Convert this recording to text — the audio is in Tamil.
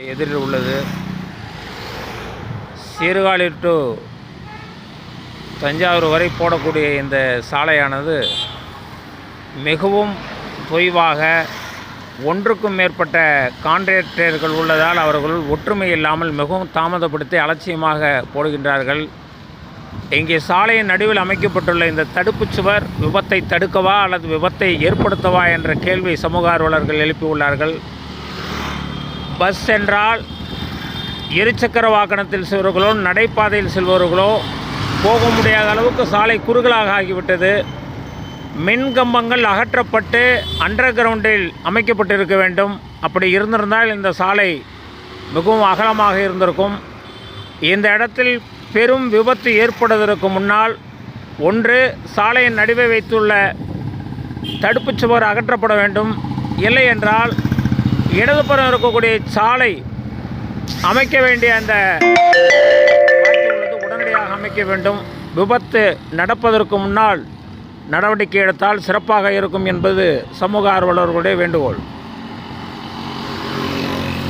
எதிரில் உள்ளது. சீர்காழி டு தஞ்சாவூர் வரை போடக்கூடிய இந்த சாலையானது மிகவும் தொய்வாக ஒன்றுக்கும் மேற்பட்ட கான்ட்ராக்டர்கள் உள்ளதால் அவர்கள் ஒற்றுமை இல்லாமல் மிகவும் தாமதப்படுத்தி அலட்சியமாக போடுகின்றார்கள். இங்கே சாலையின் நடுவில் அமைக்கப்பட்டுள்ள இந்த தடுப்புச் சுவர் விபத்தை தடுக்கவா அல்லது விபத்தை ஏற்படுத்தவா என்ற கேள்வி சமூக ஆர்வலர்கள் எழுப்பியுள்ளார்கள். பஸ் என்றால் இருசக்கர வாகனத்தில் செல்வர்களோ நடைபாதையில் செல்பவர்களோ போக முடியாத அளவுக்கு சாலை குறுகலாக ஆகிவிட்டது. மின் கம்பங்கள் அகற்றப்பட்டு அண்டர் கிரவுண்டில் அமைக்கப்பட்டிருக்க வேண்டும். அப்படி இருந்திருந்தால் இந்த சாலை மிகவும் அகலமாக இருந்திருக்கும். இந்த இடத்தில் பெரும் விபத்து ஏற்படுவதற்கு முன்னால் ஒன்று சாலையின் நடுவே வைத்துள்ள தடுப்புச் சுவர் அகற்றப்பட வேண்டும். இல்லை என்றால் இடதுபுறம் இருக்கக்கூடிய சாலை அமைக்க வேண்டிய அந்த உடனடியாக அமைக்க வேண்டும். விபத்து நடப்பதற்கு முன்னால் நடவடிக்கை எடுத்தால் சிறப்பாக இருக்கும் என்பது சமூக ஆர்வலர்களுடைய வேண்டுகோள்.